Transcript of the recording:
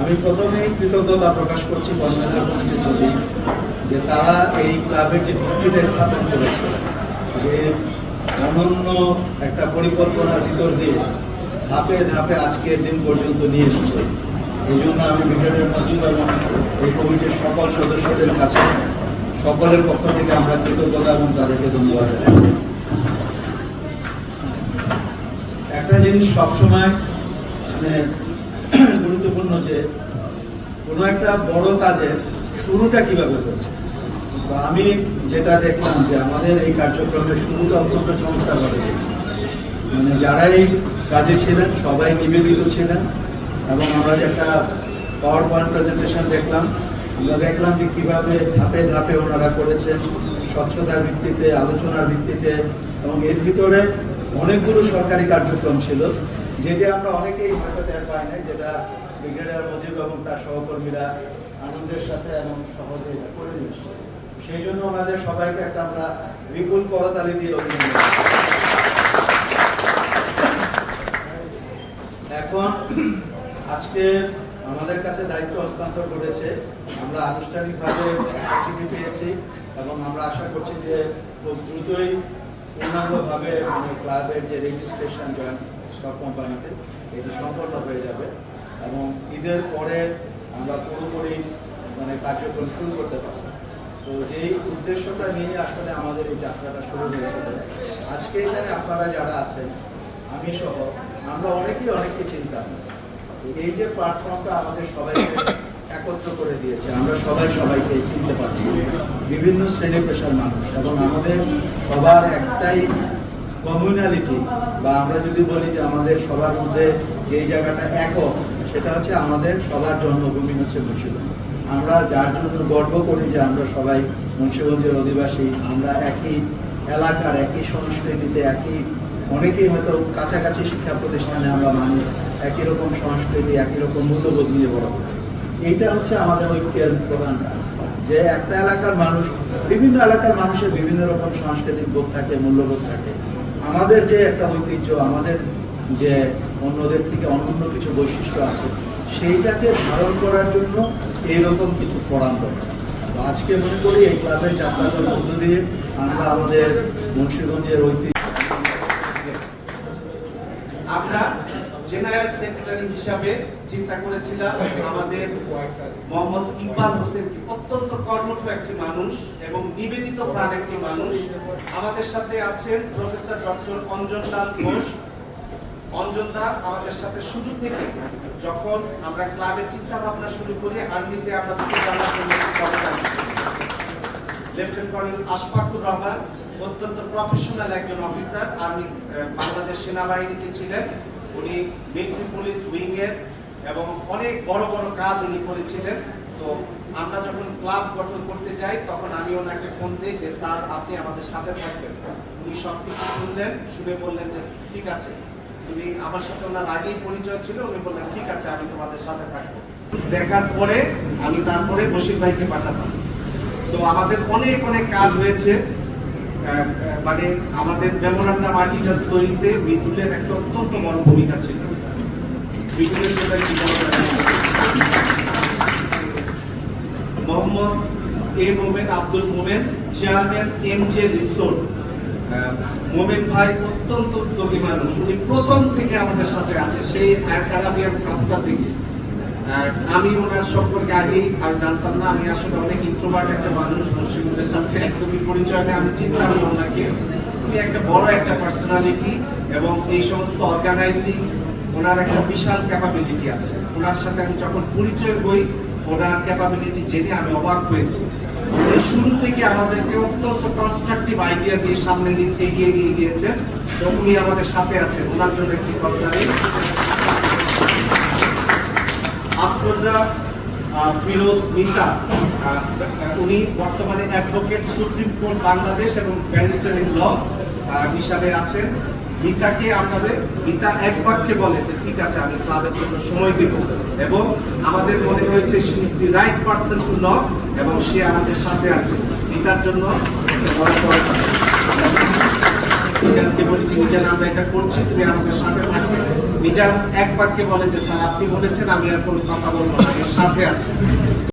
আমি প্রথমেই কৃতজ্ঞতা প্রকাশ করছি কনভেনার কমিটির প্রতি যে তারা এই ক্লাবের যে ভিত্তিতে স্থাপন করেছে, যে অনন্য একটা পরিকল্পনার ভিতর দিয়ে ধাপে ধাপে আজকের দিন পর্যন্ত নিয়ে এসেছে। এই জন্য আমি ব্রিগেডের মজিব এবং এই কমিটির সকল সদস্যদের কাছে, সকলের পক্ষ থেকে আমরা কৃতজ্ঞতা এবং তাদেরকে ধন্যবাদ জানাচ্ছি। একটা জিনিস সবসময় মানে গুরুত্বপূর্ণ যে কোনো একটা বড় কাজের শুরুটা কীভাবে করছে তো আমি যেটা দেখলাম যে আমাদের এই কার্যক্রমের শুরুটা অত্যন্ত চমৎকারভাবে হয়েছে। মানে যারা এই কাজে ছিলেন, সবাই নিবেদিত ছিলেন এবং আমরা যে একটা পাওয়ার পয়েন্ট প্রেজেন্টেশন দেখলাম, আমরা দেখলাম যে কীভাবে ধাপে ধাপে ওনারা করেছেন স্বচ্ছতার ভিত্তিতে, আলোচনার ভিত্তিতে এবং এর ভিতরে অনেকগুলো সরকারি কার্যক্রম ছিল। যেটা আমরা অনেকেই হয়তো টের পাই নাই, যেটা ব্রিগেডিয়ার মজিব এবং তার সহকর্মীরা আনন্দের সাথে এবং সহজে এটা করে দিচ্ছে সেই জন্য ওনাদের সবাইকে একটা আমরা বিপুল করতালি দিয়ে অভিনন্দন এখন আজকে আমাদের কাছে দায়িত্ব হস্তান্তর করেছে আমরা আনুষ্ঠানিকভাবে চিঠি পেয়েছি এবং আমরা আশা করছি যে খুব দ্রুতই পূর্ণাঙ্গভাবে মানে ক্লাবের যে রেজিস্ট্রেশন জয়েন্ট স্টক কোম্পানিতে এটি সম্পন্ন হয়ে যাবে এবং ঈদের পরে আমরা পুরোপুরি মানে কার্যক্রম শুরু করতে পারব। তো যেই উদ্দেশ্যটা নিয়ে আসলে আমাদের এই যাত্রাটা শুরু হয়েছিল, আজকে এখানে আপনারা যারা আছেন, আমি সহ, আমরা অনেকেই অনেককে চিন্তাম। তো এই যে প্ল্যাটফর্মটা আমাদের সবাইকে একত্র করে দিয়েছে। আমরা সবাই সবাইকে চিনতে পারছি। বিভিন্ন শ্রেণি পেশার মানুষ এবং আমাদের সবার একটাই কমিউনালিটি বা আমরা যদি বলি যে আমাদের সবার মধ্যে যেই জায়গাটা একক, সেটা হচ্ছে আমাদের সবার জন্মভূমি হচ্ছে মুন্সিগঞ্জ। আমরা যার জন্য গর্ব করি যে আমরা সবাই মুন্সিগঞ্জের অধিবাসী, আমরা একই এলাকার, একই সংস্কৃতিতে, একই অনেকেই হয়তো কাছাকাছি শিক্ষা প্রতিষ্ঠানে আমরা মানি, একই রকম সংস্কৃতি, একই রকম মূল্যবোধ নিয়ে বড় করছি এইটা হচ্ছে আমাদের ঐক্যের প্রধান যে একটা এলাকার মানুষ, বিভিন্ন এলাকার মানুষের বিভিন্ন রকম সাংস্কৃতিক বোধ থাকে, মূল্যবোধ থাকে। আমাদের যে একটা ঐতিহ্য, আমাদের যে অন্যদের থেকে অনন্য কিছু বৈশিষ্ট্য আছে, সেইটাকে ধারণ করার জন্য এইরকম কিছু ফোরাম দরকার। আজকে মনে করি এই ক্লাবের যাত্রাটার মধ্য দিয়ে আমরা আমাদের মুন্সিগঞ্জের ঐতিহ্য আমরা জেনারেল সেক্রেটারি হিসাবে চিন্তা করেছিলাম আমাদের মোহাম্মদ ইকবাল হোসেন অত্যন্ত কর্মঠ একটি মানুষ এবং নিবেদিত প্রাণ একটি মানুষ। আমাদের সাথে আছেন প্রফেসর ডক্টর অঞ্জন লাল ঘোষ। অঞ্জন দা আমাদের সাথে শুরু থেকে যখন আমরা ক্লাবের চিন্তা ভাবনা শুরু করি, আর্মিতে আমরা। লেফটেন্যান্ট কর্নেল আশফাকুর রহমান, অত্যন্ত প্রফেশনাল একজন অফিসার আর্মি বাংলাদেশ সেনাবাহিনীতে ছিলেন। উনি মিলিটারি পুলিশ উইং এর এবং অনেক বড় বড় কাজ উনি করেছিলেন। তো আমরা যখন ক্লাব গঠন করতে যাই, তখন আমি ওনাকে ফোন দিই যে, স্যার, আপনি আমাদের সাথে থাকবেন। উনি সব কিছু শুনলেন, শুনে বললেন যে, ঠিক আছে। তুমি আমার সাথে ওনার আগেই পরিচয় ছিল, উনি বললেন, ঠিক আছে, আমি তোমাদের সাথে থাকব। দেখার পরে আমি তারপরে বশির ভাইকে পাঠাতাম। তো আমাদের অনেক অনেক কাজ হয়েছে। মানে আমাদের মেমোরান্ডাম আর্টিকেলস তৈরিতে বিদ্যুতের একটা অত্যন্ত বড় ভূমিকা ছিল? Mohammad A Momen Abdul Momen, chairman M J resort. Momen ভাই অত্যন্ত উদ্যোগী মানুষ। উনি প্রথম থেকে আমাদের সাথে আছে, সেই ক্যারাবিয়ান খাপসা থেকে। আমি ওনার সম্পর্কে আগেই, আমি জানতাম না, আমি আসলে অনেক ইন্ট্রোভার্ট একটা মানুষ মুন্সিগঞ্জের সাথে একদমই পরিচয় নেই আমি চিন্তা করি ওনাকে উনি একটা বড় একটা পার্সোনালিটি এবং এই সমস্ত অর্গানাইজিং ওনার একটা বিশাল ক্যাপাবিলিটি আছে। ওনার সাথে আমি যখন পরিচয় হই, ওনার ক্যাপাবিলিটি জেনে আমি অবাক হয়েছি। উনি শুরু থেকে আমাদেরকে অত্যন্ত কনস্ট্রাকটিভ আইডিয়া দিয়ে সামনে দিক এগিয়ে নিয়ে গিয়েছেন, তো উনি আমাদের সাথে আছেন। ওনার জন্য একটি করতালি আফরোজা ফিরোজ মিতা উনি বর্তমানে অ্যাডভোকেট সুপ্রিম কোর্ট বাংলাদেশ এবং ব্যারিস্টার ইন ল হিসাবে আছেন। মিতাকে আমাদের মিতা এক বাক্যে বলে যে, ঠিক আছে, আমি ক্লাবের জন্য সময় দেব। এবং আমাদের মনে হয়েছে she is the right person to law এবং সে আমাদের সাথে আছে। মিতার জন্য আমরা এটা করছি, তুমি আমাদের সাথে থাকবে। মিজান এক বাক্যে বলে যে, স্যার, আপনি বলেছেন, আমি আর কোনো কথা বলব না আমার সাথে আছে।